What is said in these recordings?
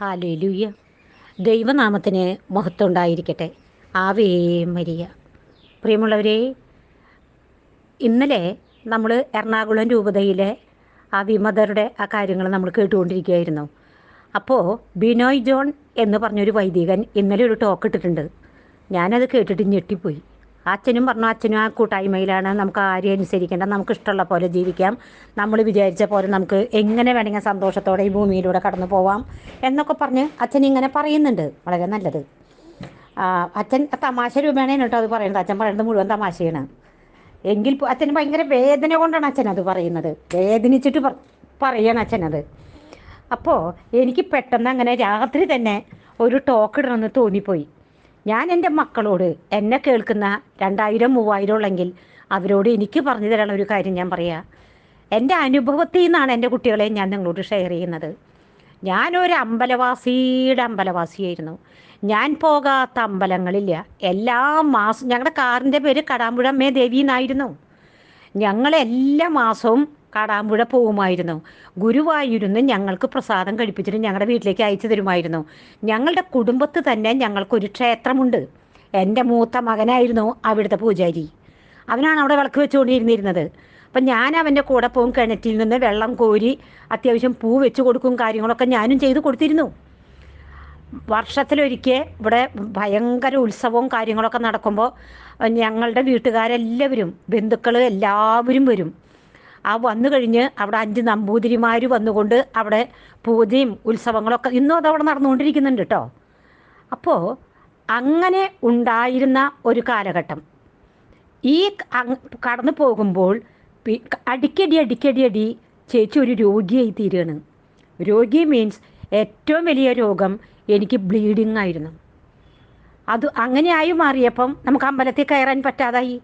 Hallelujah. ദൈവനാമത്തിന് മഹത്വം ഉണ്ടായിരിക്കട്ടെ ആവേ മരിയ. പ്രിയമുള്ളവരെ ഇന്നലെ നമ്മൾ എറണാകുളം രൂപതയിലെ ആ വിമതരുടെ ആ കാര്യങ്ങൾ നമ്മൾ കേട്ടുകൊണ്ടിരിക്കുകയായിരുന്നു. അപ്പോൾ ബിനോയ് ജോൺ എന്ന് പറഞ്ഞൊരു വൈദികൻ ഇന്നലെ ഒരു ടോക്ക് ഇട്ടിട്ടുണ്ട്. ഞാനത് കേട്ടിട്ട് ഞെട്ടിപ്പോയി. അച്ഛനും പറഞ്ഞു അച്ഛനും ആ കൂട്ടായ്മയിലാണ്. നമുക്ക് ആരെയും അനുസരിക്കേണ്ട. നമുക്ക് ഇഷ്ടമുള്ള പോലെ ജീവിക്കാം. നമ്മൾ വിചാരിച്ച പോലെ നമുക്ക് എങ്ങനെ വേണമെങ്കിൽ സന്തോഷത്തോടെ ഈ ഭൂമിയിലൂടെ കടന്നു പോവാം. എന്നൊക്കെ പറഞ്ഞ് അച്ഛൻ ഇങ്ങനെ പറയുന്നുണ്ട്. വളരെ നല്ലത്. അച്ഛൻ തമാശ രൂപേണ കേട്ടോ അത് പറയുന്നത്. അച്ഛൻ പറയുന്നത് മുഴുവൻ തമാശയാണ്. എങ്കിൽ അച്ഛൻ ഭയങ്കര വേദന കൊണ്ടാണ് അച്ഛൻ അത് പറയുന്നത്. വേദനിച്ചിട്ട് പറ- പറയാണ് അച്ഛനത് അപ്പോൾ എനിക്ക് പെട്ടെന്ന് അങ്ങനെ രാത്രി തന്നെ ഒരു ടോക്ക് ഇടണമെന്ന് തോന്നിപ്പോയി. ഞാൻ എന്റെ മക്കളോട് എന്നെ കേൾക്കുന്ന രണ്ടായിരം മൂവായിരം ഉള്ളെങ്കിൽ അവരോട് എനിക്ക് പറഞ്ഞു തരാനുള്ള ഒരു കാര്യം ഞാൻ പറയാം. എന്റെ അനുഭവത്തിൽ നിന്നാണ് എന്റെ കുട്ടികളെ ഞാൻ നിങ്ങളോട് ഷെയർ ചെയ്യുന്നത്. ഞാനൊരു അമ്പലവാസിയുടെ അമ്പലവാസിയായിരുന്നു. ഞാൻ പോകാത്ത അമ്പലങ്ങളില്ല. എല്ലാ മാസം ഞങ്ങളുടെ കാറിന്റെ പേര് കടാമ്പുഴ അമ്മേ ദേവി എന്നായിരുന്നു. ഞങ്ങൾ എല്ലാ മാസവും കാടാമ്പുഴ പോകുമായിരുന്നു ഗുരുവായൂരിന്ന് ഞങ്ങൾക്ക് പ്രസാദം കഴിപ്പിച്ചിട്ട് ഞങ്ങളുടെ വീട്ടിലേക്ക് അയച്ചു തരുമായിരുന്നു. ഞങ്ങളുടെ കുടുംബത്ത് തന്നെ ഞങ്ങൾക്കൊരു ക്ഷേത്രമുണ്ട്. എന്റെ മൂത്ത മകനായിരുന്നു അവിടുത്തെ പൂജാരി. അവനാണ് അവിടെ വിളക്ക് വെച്ചുകൊണ്ടിരുന്നിരുന്നത്. അപ്പം ഞാൻ അവന്റെ കൂടെ പോകും കിണറ്റിൽ നിന്ന് വെള്ളം കോരി അത്യാവശ്യം പൂ വെച്ച് കൊടുക്കും കാര്യങ്ങളൊക്കെ ഞാനും ചെയ്തു കൊടുത്തിരുന്നു. വർഷത്തിലൊരിക്കൽ ഇവിടെ ഭയങ്കര ഉത്സവവും കാര്യങ്ങളൊക്കെ നടക്കുമ്പോൾ ഞങ്ങളുടെ വീട്ടുകാരെല്ലാവരും ബന്ധുക്കൾ എല്ലാവരും വരും. ആ വന്നു കഴിഞ്ഞ് അവിടെ അഞ്ച് നമ്പൂതിരിമാർ വന്നുകൊണ്ട് അവിടെ പൂജയും ഉത്സവങ്ങളൊക്കെ ഇന്നും അതവിടെ നടന്നുകൊണ്ടിരിക്കുന്നുണ്ട് കേട്ടോ അപ്പോൾ അങ്ങനെ ഉണ്ടായിരുന്ന ഒരു കാലഘട്ടം. ഈ കടന്നു പോകുമ്പോൾ അടിക്കടി അടിക്കടി അടി ചേച്ചി ഒരു രോഗിയായി തീരുകയാണ് രോഗി മീൻസ് ഏറ്റവും വലിയ രോഗം എനിക്ക് ബ്ലീഡിങ് ആയിരുന്നു അത് അങ്ങനെയായി മാറിയപ്പം നമുക്ക് അമ്പലത്തിൽ കയറാൻ പറ്റാതായി.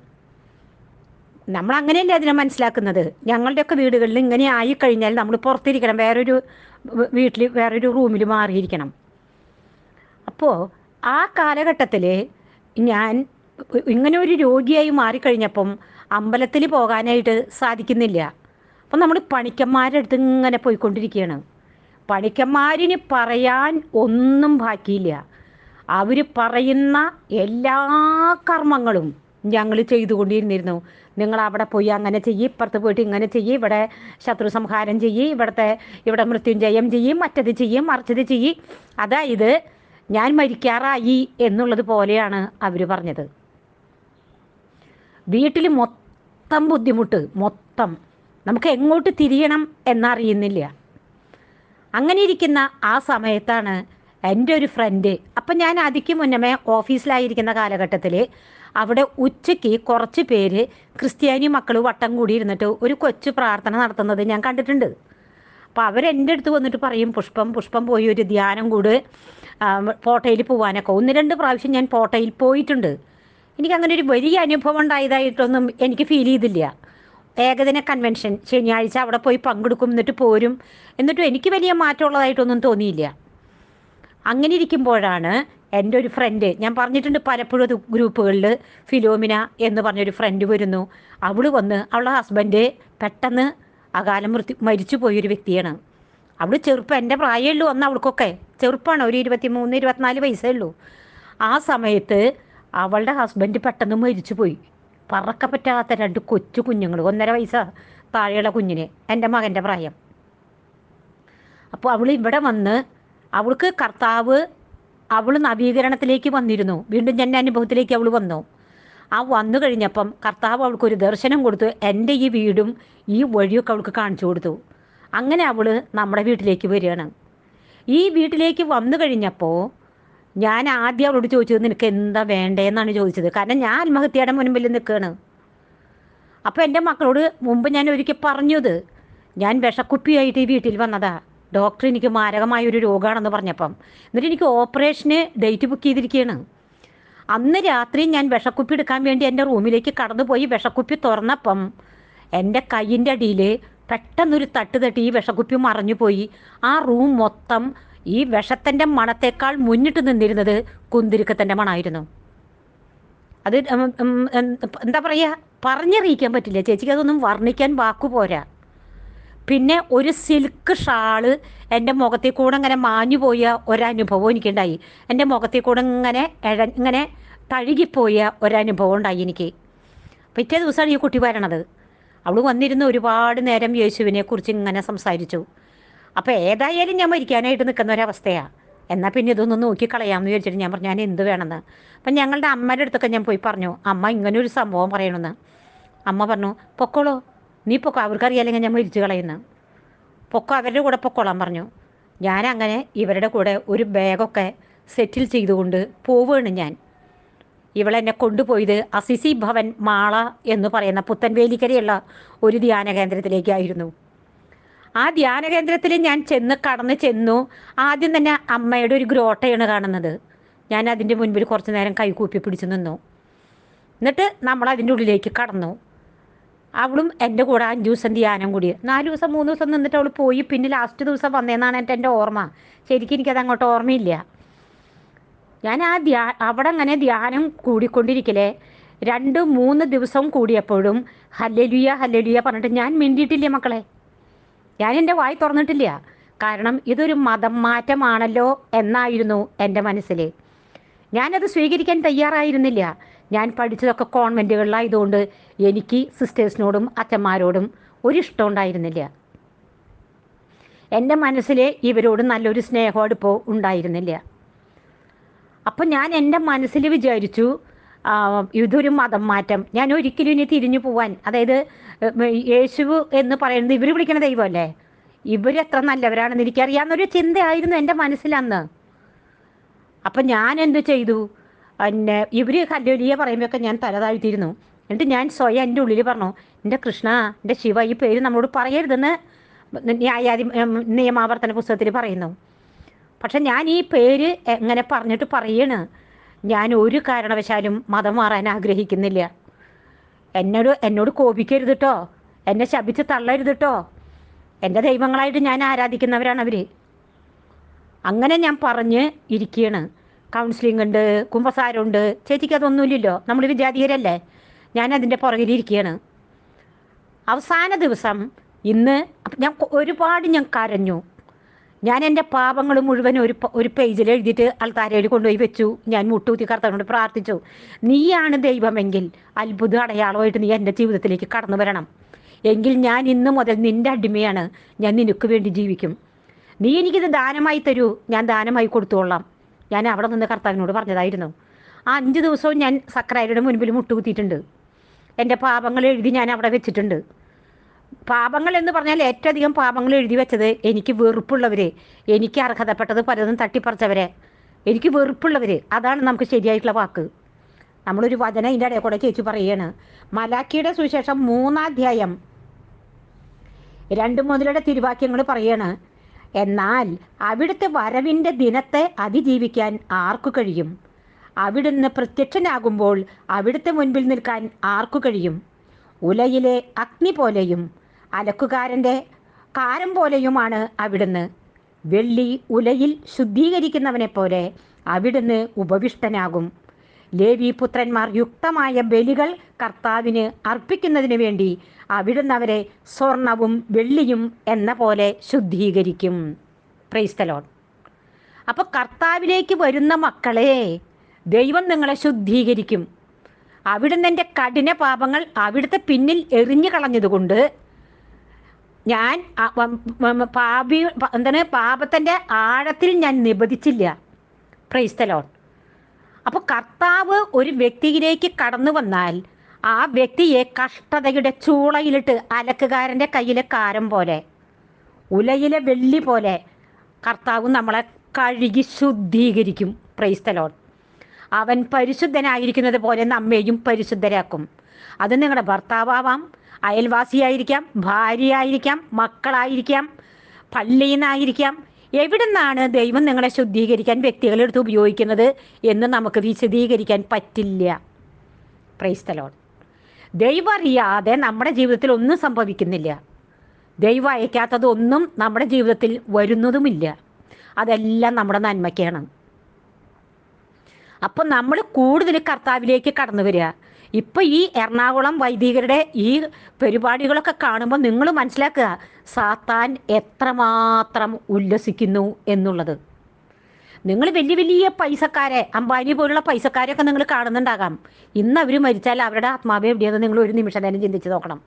നമ്മൾ അങ്ങനെയല്ലേ അതിനെ മനസ്സിലാക്കുന്നത്? ഞങ്ങളുടെയൊക്കെ വീടുകളിൽ ഇങ്ങനെ ആയി കഴിഞ്ഞാൽ നമ്മൾ പുറത്തിരിക്കണം വേറൊരു വീട്ടിൽ വേറൊരു റൂമിൽ മാറിയിരിക്കണം. അപ്പോൾ ആ കാലഘട്ടത്തിൽ ഞാൻ ഇങ്ങനെ ഒരു രോഗിയായി മാറിക്കഴിഞ്ഞപ്പം അമ്പലത്തിൽ പോകാനായിട്ട് സാധിക്കുന്നില്ല. അപ്പം നമ്മൾ പണിക്കന്മാരുടെ അടുത്ത് ഇങ്ങനെ പോയിക്കൊണ്ടിരിക്കുകയാണ്. പണിക്കന്മാരിന് പറയാൻ ഒന്നും ബാക്കിയില്ല. അവർ പറയുന്ന എല്ലാ കർമ്മങ്ങളും ഞങ്ങൾ ചെയ്തുകൊണ്ടിരുന്നിരുന്നു. നിങ്ങൾ അവിടെ പോയി അങ്ങനെ ചെയ്യ് ഇപ്പുറത്ത് പോയിട്ട് ഇങ്ങനെ ചെയ്യ് ഇവിടെ ശത്രു സംഹാരം ചെയ്യ് ഇവിടുത്തെ ഇവിടെ മൃത്യുഞ്ജയം ചെയ്യും മറ്റത് ചെയ്യും മറിച്ചത് ചെയ്യ്. അതായത് ഞാൻ മരിക്കാറായി എന്നുള്ളത് പോലെയാണ് അവർ പറഞ്ഞത്. വീട്ടിൽ മൊത്തം ബുദ്ധിമുട്ട് മൊത്തം. നമുക്ക് എങ്ങോട്ട് തിരിയണം എന്നറിയുന്നില്ല. അങ്ങനെ ഇരിക്കുന്ന ആ സമയത്താണ് എന്റെ ഒരു ഫ്രണ്ട് അപ്പം ഞാൻ അതിക്ക് മുന്നമേ ഓഫീസിലായിരിക്കുന്ന കാലഘട്ടത്തിൽ അവിടെ ഉച്ചയ്ക്ക് കുറച്ച് പേര് ക്രിസ്ത്യാനി മക്കൾ വട്ടം കൂടി ഇരുന്നിട്ട് ഒരു കൊച്ചു പ്രാർത്ഥന നടത്തുന്നത് ഞാൻ കണ്ടിട്ടുണ്ട്. അപ്പോൾ അവരെന്റെ അടുത്ത് വന്നിട്ട് പറയും പുഷ്പം പുഷ്പം പോയി ഒരു ധ്യാനം കൂട് പോട്ടയിൽ പോകാനൊക്കെ ഒന്ന് രണ്ട് പ്രാവശ്യം ഞാൻ പോട്ടയിൽ പോയിട്ടുണ്ട്. എനിക്ക് അങ്ങനെ ഒരു വലിയ അനുഭവം ഉണ്ടായതായിട്ടൊന്നും എനിക്ക് ഫീൽ ചെയ്തില്ല. ഏകദിന കൺവെൻഷൻ ശനിയാഴ്ച അവിടെ പോയി പങ്കെടുക്കും എന്നിട്ട് പോരും. എന്നിട്ടും എനിക്ക് വലിയ മാറ്റമുള്ളതായിട്ടൊന്നും തോന്നിയില്ല. അങ്ങനെ ഇരിക്കുമ്പോഴാണ് എന്റെ ഒരു ഫ്രണ്ട് ഞാൻ പറഞ്ഞിട്ടുണ്ട് പലപ്പോഴും ഗ്രൂപ്പുകളിൽ ഫിലോമിന എന്ന് പറഞ്ഞൊരു ഫ്രണ്ട് വരുന്നു. അവൾ വന്ന് അവളുടെ ഹസ്ബൻഡ് പെട്ടെന്ന് അകാലം മൃത്യു മരിച്ചു പോയൊരു വ്യക്തിയാണ്. അവൾ ചെറുപ്പം എന്റെ പ്രായമേ ഉള്ളൂ അന്ന് അവൾക്കൊക്കെ. ചെറുപ്പമാണ് ഒരു ഇരുപത്തി മൂന്ന് ഇരുപത്തിനാല് വയസ്സേ ഉള്ളൂ. ആ സമയത്ത് അവളുടെ ഹസ്ബൻഡ് പെട്ടെന്ന് മരിച്ചു പോയി. പറക്ക പറ്റാത്ത രണ്ട് കൊച്ചു കുഞ്ഞുങ്ങൾ ഒന്നര വയസ്സ താഴെയുള്ള കുഞ്ഞിന് എന്റെ മകന്റെ പ്രായം. അപ്പോൾ അവൾ ഇവിടെ വന്ന് അവൾക്ക് കർത്താവ് അവൾ നവീകരണത്തിലേക്ക് വന്നിരുന്നു. വീണ്ടും എന്റെ അനുഭവത്തിലേക്ക് അവൾ വന്നു. ആ വന്നു കഴിഞ്ഞപ്പം കർത്താവ് അവൾക്ക് ഒരു ദർശനം കൊടുത്തു എന്റെ ഈ വീടും ഈ വഴിയൊക്കെ അവൾക്ക് കാണിച്ചു കൊടുത്തു. അങ്ങനെ അവൾ നമ്മുടെ വീട്ടിലേക്ക് വരികയാണ്. ഈ വീട്ടിലേക്ക് വന്നു കഴിഞ്ഞപ്പോൾ ഞാൻ ആദ്യം അവളോട് ചോദിച്ചത് നിനക്ക് എന്താ വേണ്ടേന്നാണ് ചോദിച്ചത്. കാരണം ഞാൻ ആത്മഹത്യയുടെ മുൻപിൽ നിൽക്കുകയാണ്. അപ്പോൾ എന്റെ മക്കളോട് മുമ്പ് ഞാൻ ഒരിക്കൽ പറഞ്ഞത് ഞാൻ വിഷക്കുപ്പിയായിട്ട് ഈ വീട്ടിൽ വന്നതാ. ഡോക്ടർ എനിക്ക് മാരകമായ ഒരു രോഗമാണെന്ന് പറഞ്ഞപ്പം. എന്നിട്ട് എനിക്ക് ഓപ്പറേഷന് ഡേറ്റ് ബുക്ക് ചെയ്തിരിക്കുകയാണ് അന്ന് രാത്രി ഞാൻ വിഷക്കുപ്പി എടുക്കാൻ വേണ്ടി എന്റെ റൂമിലേക്ക് കടന്നുപോയി വിഷക്കുപ്പി തുറന്നപ്പം എന്റെ കയ്യിന്റെ അടിയിൽ പെട്ടെന്നൊരു തട്ട് തട്ടി ഈ വിഷക്കുപ്പി മറഞ്ഞു പോയി. ആ റൂം മൊത്തം ഈ വിഷത്തിന്റെ മണത്തേക്കാൾ മുന്നിട്ട് നിന്നിരുന്നത് കുന്തിരുക്കത്തിന്റെ മണമായിരുന്നു അത് എന്താ പറയുക? പറഞ്ഞറിയിക്കാൻ പറ്റില്ല. ചേച്ചിക്ക് അതൊന്നും വർണിക്കാൻ വാക്കു പോരാ പിന്നെ ഒരു സിൽക്ക് ഷാൾ എന്റെ മുഖത്തിൽ കൂടെ ഇങ്ങനെ മാഞ്ഞു പോയ ഒരനുഭവം എനിക്കുണ്ടായി. എന്റെ മുഖത്തിൽ കൂടെ ഇങ്ങനെ എഴ ഇങ്ങനെ തഴുകിപ്പോയ ഒരനുഭവം ഉണ്ടായി എനിക്ക്. പിറ്റേ ദിവസമാണ് ഈ കുട്ടി വരണത്. അവൾ വന്നിരുന്ന് ഒരുപാട് നേരം യേശുവിനെ കുറിച്ച് ഇങ്ങനെ സംസാരിച്ചു. അപ്പോൾ ഏതായാലും ഞാൻ മരിക്കാനായിട്ട് നിൽക്കുന്ന ഒരവസ്ഥയാണ് എന്നാൽ പിന്നെ ഇതൊന്ന് നോക്കിക്കളയാമെന്ന് വിചാരിച്ചിട്ട് ഞാൻ പറഞ്ഞു ഞാൻ എന്ത് വേണമെന്ന്? അപ്പം ഞങ്ങളുടെ അമ്മയുടെ അടുത്തൊക്കെ ഞാൻ പോയി പറഞ്ഞു അമ്മ ഇങ്ങനെ ഒരു സംഭവം പറയണമെന്ന് അമ്മ പറഞ്ഞു പൊക്കോളൂ നീ പൊക്കോ അവർക്കറിയാല്ലെങ്കിൽ ഞാൻ മരിച്ചു കളയുന്ന. പൊക്കോ അവരുടെ കൂടെ പൊക്കോളാൻ പറഞ്ഞു. ഞാനങ്ങനെ ഇവരുടെ കൂടെ ഒരു ബാഗൊക്കെ സെറ്റിൽ ചെയ്തുകൊണ്ട് പോവുകയാണ് ഞാൻ. ഇവളെന്നെ കൊണ്ടുപോയത് അസിസി ഭവൻ മാള എന്ന് പറയുന്ന പുത്തൻവേലിക്കരയുള്ള ഒരു ധ്യാന കേന്ദ്രത്തിലേക്കായിരുന്നു. ആ ധ്യാന കേന്ദ്രത്തിൽ ഞാൻ ചെന്ന് കടന്ന് ചെന്നു ആദ്യം തന്നെ അമ്മയുടെ ഒരു ഗ്രോട്ടയാണ് കാണുന്നത്. ഞാൻ അതിന്റെ മുൻപിൽ കുറച്ച് നേരം കൈകൂപ്പി പിടിച്ചു നിന്നു. എന്നിട്ട് നമ്മൾ അതിന്റെ ഉള്ളിലേക്ക് കടന്നു. അവളും എന്റെ കൂടെ അഞ്ച് ദിവസം ധ്യാനം കൂടി. നാല് ദിവസം മൂന്ന് ദിവസം നിന്നിട്ട് അവൾ പോയി. പിന്നെ ലാസ്റ്റ് ദിവസം വന്നതെന്നാണ് എന്റെ എന്റെ ഓർമ്മ. ശരിക്കും എനിക്കത് അങ്ങോട്ട് ഓർമ്മയില്ല. ഞാൻ ആ ധ്യാ അവിടെ അങ്ങനെ ധ്യാനം കൂടിക്കൊണ്ടിരിക്കലേ രണ്ട് മൂന്ന് ദിവസം കൂടിയപ്പോഴും ഹല്ലലുയ ഹല്ലലുയ പറഞ്ഞിട്ട് ഞാൻ മിണ്ടിയിട്ടില്ല മക്കളെ. ഞാൻ എന്റെ വായി തുറന്നിട്ടില്ല. കാരണം ഇതൊരു മതം മാറ്റമാണല്ലോ എന്നായിരുന്നു എന്റെ മനസ്സിൽ ഞാനത് സ്വീകരിക്കാൻ തയ്യാറായിരുന്നില്ല. ഞാൻ പഠിച്ചതൊക്കെ കോൺവെന്റുകളിലായതുകൊണ്ട് എനിക്ക് സിസ്റ്റേഴ്സിനോടും അച്ഛന്മാരോടും ഇഷ്ടം ഉണ്ടായിരുന്നില്ല എന്റെ മനസ്സിൽ ഇവരോട് നല്ലൊരു സ്നേഹമെടുപ്പോ ഉണ്ടായിരുന്നില്ല. അപ്പം ഞാൻ എന്റെ മനസ്സിൽ വിചാരിച്ചു ഇതൊരു മതം മാറ്റം ഞാൻ ഒരിക്കലും ഇനി തിരിഞ്ഞു പോവാൻ അതായത് യേശു എന്ന് പറയുന്നത് ഇവർ വിളിക്കണ ദൈവമല്ലേ? ഇവരെത്ര നല്ലവരാണെന്ന് എനിക്കറിയാവുന്നൊരു ചിന്തയായിരുന്നു എന്റെ മനസ്സിലന്ന് അപ്പം ഞാൻ എന്തു ചെയ്തു? പിന്നെ ഇവർ കല്ലോലിയെ പറയുമ്പോഴൊക്കെ ഞാൻ തലതാഴ്ത്തിയിരുന്നു. എന്നിട്ട് ഞാൻ സ്വയം എന്റെ ഉള്ളിൽ പറഞ്ഞു എന്റെ കൃഷ്ണ എന്റെ ശിവ ഈ പേര് നമ്മളോട് പറയരുതെന്ന് ന്യായാധി നിയമാവർത്തന പുസ്തകത്തിൽ പറയുന്നു. പക്ഷെ ഞാൻ ഈ പേര് എങ്ങനെ പറഞ്ഞിട്ട് പറയണ്? ഞാൻ ഒരു കാരണവശാലും മതം മാറാൻ ആഗ്രഹിക്കുന്നില്ല. എന്നോട് എന്നോട് കോപിക്കരുത് കേട്ടോ എന്നെ ശപിച്ച് തള്ളരുത് കേട്ടോ എന്റെ ദൈവങ്ങളായിട്ട് ഞാൻ ആരാധിക്കുന്നവരാണ് അവർ അങ്ങനെ ഞാൻ പറഞ്ഞ് ഇരിക്കുകയാണ് കൗൺസിലിംഗ് ഉണ്ട് കുമ്പസാരമുണ്ട്. ചേച്ചിക്ക് അതൊന്നുമില്ലല്ലോ. നമ്മൾ വിദ്യാധികരല്ലേ ഞാൻ അതിന്റെ പുറകിലിരിക്കുകയാണ് അവസാന ദിവസം ഇന്ന് ഞാൻ ഒരുപാട് ഞാൻ കരഞ്ഞു. ഞാൻ എന്റെ പാപങ്ങൾ മുഴുവൻ ഒരു ഒരു പേജിൽ എഴുതിയിട്ട് അൾത്താരയിൽ കൊണ്ടുപോയി വെച്ചു. ഞാൻ മുട്ടൂത്തി കർത്താവിനോട് പ്രാർത്ഥിച്ചു. നീയാണ് ദൈവമെങ്കിൽ അത്ഭുത അടയാളമായിട്ട് നീ എന്റെ ജീവിതത്തിലേക്ക് കടന്നു വരണം. എങ്കിൽ ഞാൻ ഇന്ന് മുതൽ നിന്റെ അടിമയാണ്. ഞാൻ നിനക്ക് വേണ്ടി ജീവിക്കും. നീ എനിക്കിത് ദാനമായി തരൂ. ഞാൻ ദാനമായി കൊടുത്തുകൊള്ളാം ഞാൻ അവിടെ നിന്ന് കർത്താവിനോട് പറഞ്ഞതായിരുന്നു. ആ അഞ്ച് ദിവസവും ഞാൻ സക്രാരിയുടെ മുൻപിൽ മുട്ടുകുത്തിയിട്ടുണ്ട്. എന്റെ പാപങ്ങൾ എഴുതി ഞാൻ അവിടെ വെച്ചിട്ടുണ്ട്. പാപങ്ങൾ എന്ന് പറഞ്ഞാൽ ഏറ്റവും അധികം പാപങ്ങൾ എഴുതി വെച്ചത് എനിക്ക് വെറുപ്പുള്ളവരെ എനിക്ക് അർഹതപ്പെട്ടത് പലതും തട്ടിപ്പറിച്ചവരെ എനിക്ക് വെറുപ്പുള്ളവർ അതാണ് നമുക്ക് ശരിയായിട്ടുള്ള വാക്ക്. നമ്മളൊരു വചന ഇതിന്റെ ഇടയിൽ കൂടെ ചേച്ചി പറയുകയാണ്. മലാക്കിയുടെ സുവിശേഷം മൂന്നാധ്യായം രണ്ട് മുതലുടെ തിരുവാക്യങ്ങൾ പറയാണ് എന്നാൽ അവിടുത്തെ വരവിന്റെ ദിനത്തെ അതിജീവിക്കാൻ ആർക്കു കഴിയും? അവിടുന്ന് പ്രത്യക്ഷനാകുമ്പോൾ അവിടുത്തെ മുൻപിൽ നിൽക്കാൻ ആർക്കു കഴിയും? ഉലയിലെ അഗ്നി പോലെയും അലക്കുകാരന്റെ കാരം പോലെയുമാണ് അവിടുന്ന്. വെള്ളി ഉലയിൽ ശുദ്ധീകരിക്കുന്നവനെ പോലെ അവിടുന്ന് ഉപവിഷ്ടനാകും. ലേവി പുത്രന്മാർ യുക്തമായ ബലികൾ കർത്താവിന് അർപ്പിക്കുന്നതിന് വേണ്ടി അവിടുന്ന് അവരെ സ്വർണവും വെള്ളിയും എന്ന പോലെ ശുദ്ധീകരിക്കും. പ്രൈസ്തലോൺ അപ്പോൾ കർത്താവിലേക്ക് വരുന്ന മക്കളെ ദൈവം നിങ്ങളെ ശുദ്ധീകരിക്കും. അവിടുന്ന് എന്റെ കഠിന പാപങ്ങൾ അവിടുത്തെ പിന്നിൽ എറിഞ്ഞു കളഞ്ഞതുകൊണ്ട് ഞാൻ പാപി എന്താണ് പാപത്തിന്റെ ആഴത്തിൽ ഞാൻ നിബന്ധിച്ചില്ല. പ്രൈസ്തലോൺ അപ്പോൾ കർത്താവ് ഒരു വ്യക്തിയിലേക്ക് കടന്നു വന്നാൽ ആ വ്യക്തിയെ കഷ്ടതയുടെ ചൂളയിലിട്ട് അലക്കുകാരന്റെ കയ്യിലെ കാരം പോലെ ഉലയിലെ വെള്ളി പോലെ കർത്താവ് നമ്മളെ കഴുകി ശുദ്ധീകരിക്കും. പ്രൈസ്തലോൺ അവൻ പരിശുദ്ധനായിരിക്കുന്നത് പോലെ നമ്മെയും പരിശുദ്ധരാക്കും. അത് നിങ്ങളുടെ ഭർത്താവാം അയൽവാസിയായിരിക്കാം ഭാര്യയായിരിക്കാം മക്കളായിരിക്കാം പള്ളിയിൽ നിന്നായിരിക്കാം എവിടെ നിന്നാണ് ദൈവം നിങ്ങളെ ശുദ്ധീകരിക്കാൻ വ്യക്തികളെടുത്ത് ഉപയോഗിക്കുന്നത് എന്ന് നമുക്ക് വിശദീകരിക്കാൻ പറ്റില്ല. പ്രൈസ്തലോൺ ദൈവം അറിയാതെ നമ്മുടെ ജീവിതത്തിൽ ഒന്നും സംഭവിക്കുന്നില്ല. ദൈവം അയക്കാത്തതൊന്നും നമ്മുടെ ജീവിതത്തിൽ വരുന്നതുമില്ല. അതെല്ലാം നമ്മുടെ നന്മയ്ക്കാണ്. അപ്പം നമ്മൾ കൂടുതൽ കർത്താവിലേക്ക് കടന്നു വരിക. ഇപ്പം ഈ എറണാകുളം വൈദികരുടെ ഈ പരിപാടികളൊക്കെ കാണുമ്പോൾ നിങ്ങൾ മനസ്സിലാക്കുക സാത്താൻ എത്രമാത്രം ഉല്ലസിക്കുന്നു എന്നുള്ളത്. നിങ്ങൾ വലിയ വലിയ പൈസക്കാരെ അംബാനി പോലുള്ള പൈസക്കാരെയൊക്കെ നിങ്ങൾ കാണുന്നുണ്ടാകാം. ഇന്ന് അവർ മരിച്ചാൽ അവരുടെ ആത്മാവ് എവിടെയാണെന്ന് നിങ്ങൾ ഒരു നിമിഷം നേരം ചിന്തിച്ച് നോക്കണം.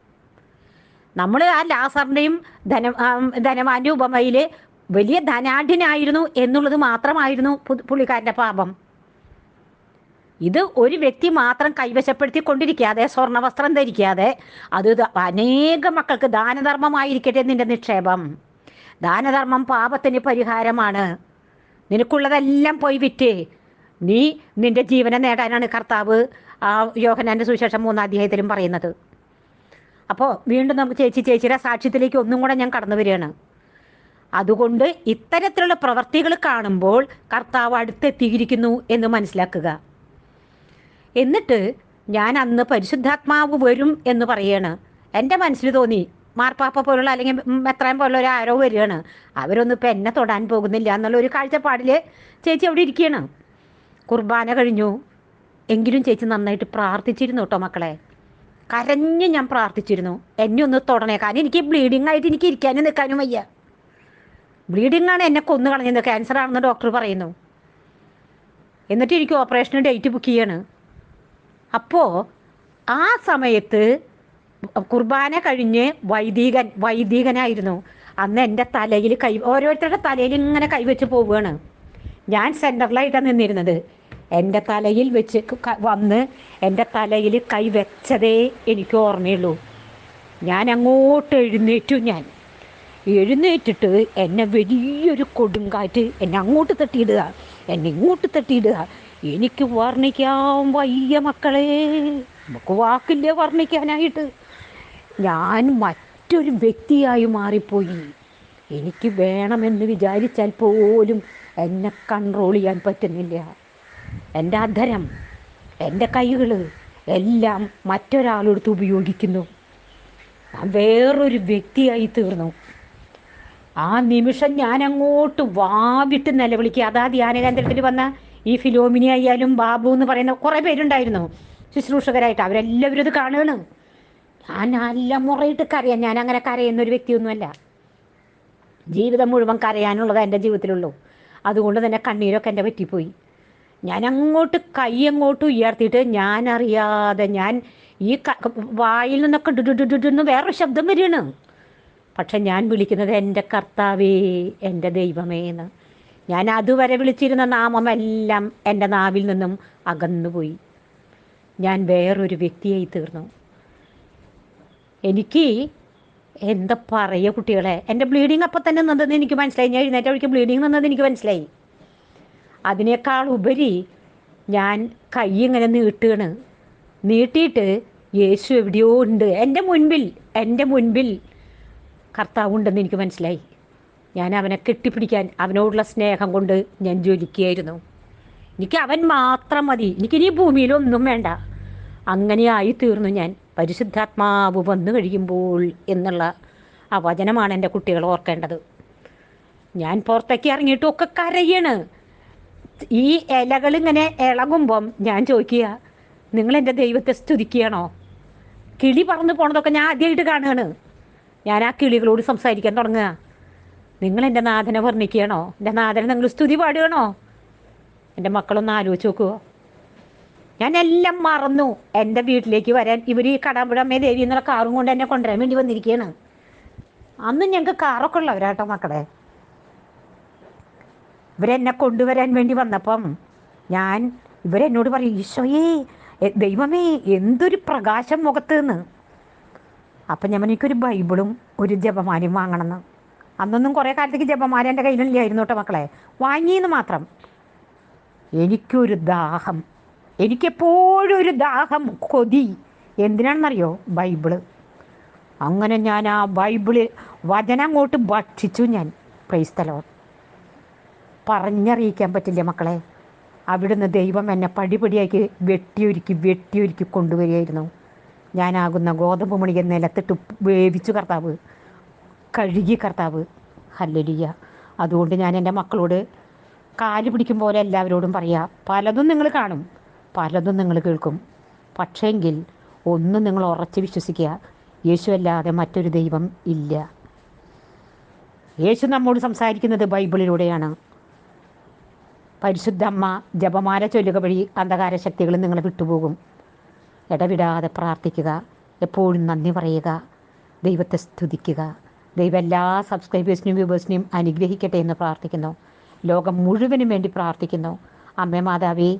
നമ്മൾ ആ ലാസറിന്റെയും ധന ധനവാന്റെ ഉപമയിൽ വലിയ ധനാഢ്യനായിരുന്നു എന്നുള്ളത് മാത്രമായിരുന്നു പുള്ളിക്കാരന്റെ പാപം. ഇത് ഒരു വ്യക്തി മാത്രം കൈവശപ്പെടുത്തി കൊണ്ടിരിക്കാതെ സ്വർണവസ്ത്രം ധരിക്കാതെ അത് അനേക മക്കൾക്ക് ദാനധർമ്മമായിരിക്കട്ടെ നിന്റെ നിക്ഷേപം. ദാനധർമ്മം പാപത്തിന് പരിഹാരമാണ്. നിനക്കുള്ളതെല്ലാം പോയി വിറ്റ്. നീ നിന്റെ ജീവനെ നേടാനാണ് കർത്താവ് ആ യോഹനാന്റെ സുവിശേഷം മൂന്നാം അധ്യായത്തിലും പറയുന്നത്. അപ്പോൾ വീണ്ടും നമുക്ക് ചേച്ചി ചേച്ചിയുടെ സാക്ഷ്യത്തിലേക്ക് ഒന്നും കൂടെ ഞാൻ കടന്നു വരികയാണ്. അതുകൊണ്ട് ഇത്തരത്തിലുള്ള പ്രവർത്തികൾ കാണുമ്പോൾ കർത്താവ് അടുത്തെത്തിയിരിക്കുന്നു എന്ന് മനസ്സിലാക്കുക. എന്നിട്ട് ഞാൻ അന്ന് പരിശുദ്ധാത്മാവ് വരും എന്ന് പറയാണ്. എന്റെ മനസ്സിൽ തോന്നി മാർപ്പാപ്പ പോലുള്ള അല്ലെങ്കിൽ മെത്രാൻ പോലുള്ള ഒരു ആരോ വരികയാണ്. അവരൊന്നും ഇപ്പം എന്നെ തൊടാൻ പോകുന്നില്ല എന്നുള്ള ഒരു കാഴ്ചപ്പാടിൽ ചേച്ചി അവിടെ ഇരിക്കുകയാണ്. കുർബാന കഴിഞ്ഞു. എങ്കിലും ചേച്ചി നന്നായിട്ട് പ്രാർത്ഥിച്ചിരുന്നു കേട്ടോ മക്കളെ. കരഞ്ഞ് ഞാൻ പ്രാർത്ഥിച്ചിരുന്നു. എന്നെ ഒന്ന് തൊടണേ. കാരണം എനിക്ക് ബ്ലീഡിങ് ആയിട്ട് എനിക്ക് ഇരിക്കാനും നിൽക്കാനും വയ്യ. ബ്ലീഡിംഗ് ആണ് എന്നെ കൊന്നു കളഞ്ഞത്. ക്യാൻസർ ആണെന്ന് ഡോക്ടർ പറയുന്നു. എന്നിട്ട് എനിക്ക് ഓപ്പറേഷന് ഡേറ്റ് ബുക്ക് ചെയ്യാണ്. അപ്പോൾ ആ സമയത്ത് കുർബാന കഴിഞ്ഞ് വൈദികൻ വൈദികനായിരുന്നു. അന്ന് എന്റെ തലയിൽ കൈ ഓരോരുത്തരുടെ തലയിൽ ഇങ്ങനെ കൈവച്ച് പോവുകയാണ്. ഞാൻ സെന്ററിലായിട്ടാണ് നിന്നിരുന്നത്. എന്റെ തലയിൽ വെച്ച് വന്ന് എന്റെ തലയിൽ കൈ വെച്ചതേ എനിക്ക് ഓർമ്മയുള്ളൂ. ഞാൻ അങ്ങോട്ട് എഴുന്നേറ്റു ഞാൻ. എഴുന്നേറ്റിട്ട് എന്നെ വലിയൊരു കൊടുങ്കാറ്റ് എന്നെ അങ്ങോട്ട് തട്ടിയിടുക എന്നെ ഇങ്ങോട്ട് തട്ടിയിടുക. എനിക്ക് വർണിക്കാൻ വയ്യ മക്കളെ. നമുക്ക് വാക്കില്ല വർണിക്കാനായിട്ട്? ഞാൻ മറ്റൊരു വ്യക്തിയായി മാറിപ്പോയി. എനിക്ക് വേണമെന്ന് വിചാരിച്ചാൽ പോലും എന്നെ കൺട്രോൾ ചെയ്യാൻ പറ്റുന്നില്ല. എന്റെ അധരം എന്റെ കൈകൾ എല്ലാം മറ്റൊരാളെടുത്ത് ഉപയോഗിക്കുന്നു. ഞാൻ വേറൊരു വ്യക്തിയായി തീർന്നു. ആ നിമിഷം ഞാൻ അങ്ങോട്ട് വാവിട്ട് നിലവിളിക്കുക അതാ ധ്യാനകേന്ദ്രത്തിൽ വന്ന ഈ ഫിലോമിനി ആയാലും ബാബു എന്ന് പറയുന്ന കുറേ പേരുണ്ടായിരുന്നു. ശുശ്രൂഷകരായിട്ട് അവരെല്ലാവരും അത് കാണുകയാണ്. ഞാൻ നല്ല മുറയിട്ട് കരയാൻ. ഞാൻ അങ്ങനെ കരയുന്ന ഒരു വ്യക്തിയൊന്നുമല്ല. ജീവിതം മുഴുവൻ കരയാനുള്ളത് എന്റെ ജീവിതത്തിലുള്ളൂ. അതുകൊണ്ട് തന്നെ കണ്ണീരൊക്കെ എന്റെ പറ്റിപ്പോയി ഞാൻ അങ്ങോട്ട് കൈ അങ്ങോട്ട് ഉയർത്തിയിട്ട് ഞാൻ അറിയാതെ ഞാൻ ഈ വായിൽ നിന്നൊക്കെ ഡുഡുഡുഡുന്ന് വേറൊരു ശബ്ദം വരികയാണ്. പക്ഷെ ഞാൻ വിളിക്കുന്നത് എന്റെ കർത്താവേ എന്റെ ദൈവമേ എന്ന്. ഞാൻ അതുവരെ വിളിച്ചിരുന്ന നാമമെല്ലാം എന്റെ നാവിൽ നിന്നും അകന്നുപോയി. ഞാൻ വേറൊരു വ്യക്തിയായി തീർന്നു. എനിക്ക് എന്താ പറയുക കുട്ടികളെ? എന്റെ ബ്ലീഡിങ് അപ്പം തന്നെ നിന്നതെന്ന് എനിക്ക് മനസ്സിലായി. ഞാൻ എഴുന്നേറ്റ വഴിക്ക് ബ്ലീഡിങ് നിന്നത് എനിക്ക് മനസ്സിലായി. അതിനേക്കാൾ ഉപരി ഞാൻ കൈ ഇങ്ങനെ നീട്ടുകയാണ്. നീട്ടിയിട്ട് യേശു എവിടെയോ ഉണ്ട്. എന്റെ മുൻപിൽ എന്റെ മുൻപിൽ കർത്താവ് കർത്താവുണ്ടെന്ന് എനിക്ക് മനസ്സിലായി. ഞാൻ അവനെ കെട്ടിപ്പിടിക്കാൻ അവനോടുള്ള സ്നേഹം കൊണ്ട് ഞാൻ ജ്വലിക്കുകയായിരുന്നു എനിക്ക് അവൻ മാത്രം മതി. എനിക്കിനി ഭൂമിയിലൊന്നും വേണ്ട. അങ്ങനെയായി തീർന്നു ഞാൻ. പരിശുദ്ധാത്മാവ് വന്നു കഴിയുമ്പോൾ എന്നുള്ള ആ വചനമാണ് എന്റെ കുട്ടികൾ ഓർക്കേണ്ടത്. ഞാൻ പുറത്തേക്ക് ഇറങ്ങിയിട്ടും ഒക്കെ കരയാണ്. ഈ ഇലകളിങ്ങനെ ഇളകുമ്പം ഞാൻ ചോദിക്കുക നിങ്ങൾ എന്റെ ദൈവത്തെ സ്തുതിക്കുകയാണോ? കിളി പറന്ന് പോണതൊക്കെ ഞാൻ ആദ്യമായിട്ട് കാണുകയാണ്. ഞാൻ ആ കിളികളോട് സംസാരിക്കാൻ തുടങ്ങുക. നിങ്ങൾ എന്റെ നാഥനെ വർണിക്കുകയാണോ? എന്റെ നാഥനെ നിങ്ങൾ സ്തുതി പാടുകയാണോ? എന്റെ മക്കളൊന്ന് ആലോചിച്ച് നോക്കുമോ ഞാൻ എല്ലാം മറന്നു. എന്റെ വീട്ടിലേക്ക് വരാൻ ഇവർ ഈ കടാമ്പുഴമ്മേ ദേവി എന്നുള്ള കാറും കൊണ്ട് എന്നെ കൊണ്ടുവരാൻ വേണ്ടി വന്നിരിക്കുകയാണ് അന്ന് ഞങ്ങൾക്ക് കാറൊക്കെ ഉള്ളവരാട്ടോ മക്കളെ. ഇവരെന്നെ കൊണ്ടുവരാൻ വേണ്ടി വന്നപ്പം ഞാൻ ഇവരെന്നോട് പറയും ഈശോയേ ദൈവമേ എന്തൊരു പ്രകാശം മുഖത്ത് നിന്ന് അപ്പം ഞാൻ എനിക്കൊരു ബൈബിളും ഒരു ജപമാലയും വാങ്ങണമെന്ന് അന്നൊന്നും കുറേ കാലത്തേക്ക് ജപമാല എന്റെ കയ്യിലില്ലായിരുന്നു കേട്ടോ മക്കളെ. വാങ്ങിയെന്ന് മാത്രം. എനിക്കൊരു ദാഹം. എനിക്കെപ്പോഴും ഒരു ദാഹം കൊതി. എന്തിനാണെന്നറിയോ? ബൈബിൾ. അങ്ങനെ ഞാൻ ആ ബൈബിൾ വചനം അങ്ങോട്ട് ഭക്ഷിച്ചു ഞാൻ. പ്രൈസ്തലോ പറഞ്ഞറിയിക്കാൻ പറ്റില്ല മക്കളെ? അവിടുന്ന് ദൈവം എന്നെ പടിപടിയാക്കി വെട്ടിയൊരുക്കി വെട്ടിയൊരുക്കി കൊണ്ടുവരികയായിരുന്നു. ഞാനാകുന്ന ഗോതമ്പ് മണിക നിലത്തിട്ട് വേവിച്ചു കർത്താവ്. കഴുകി കർത്താവ്. ഹല്ലരിയ അതുകൊണ്ട് ഞാൻ എന്റെ മക്കളോട് കാൽ പിടിക്കും പോലെ എല്ലാവരോടും പറയാം. പലതും നിങ്ങൾ കാണും. പലതും നിങ്ങൾ കേൾക്കും. പക്ഷേങ്കിൽ ഒന്നും നിങ്ങൾ ഉറച്ച് വിശ്വസിക്കുക. യേശു അല്ലാതെ മറ്റൊരു ദൈവം ഇല്ല. യേശു നമ്മോട് സംസാരിക്കുന്നത് ബൈബിളിലൂടെയാണ്. പരിശുദ്ധ അമ്മ ജപമാല ചൊല്ലുക വഴി അന്ധകാര ശക്തികൾ നിങ്ങളെ വിട്ടുപോകും. ഇടവിടാതെ പ്രാർത്ഥിക്കുക. എപ്പോഴും നന്ദി പറയുക. ദൈവത്തെ സ്തുതിക്കുക. ദൈവം എല്ലാ സബ്സ്ക്രൈബേഴ്സിനും വ്യൂവേഴ്സിനെയും അനുഗ്രഹിക്കട്ടെ എന്ന് പ്രാർത്ഥിക്കുന്നു. ലോകം മുഴുവനും വേണ്ടി പ്രാർത്ഥിക്കുന്നു. അമ്മ മാതാവേ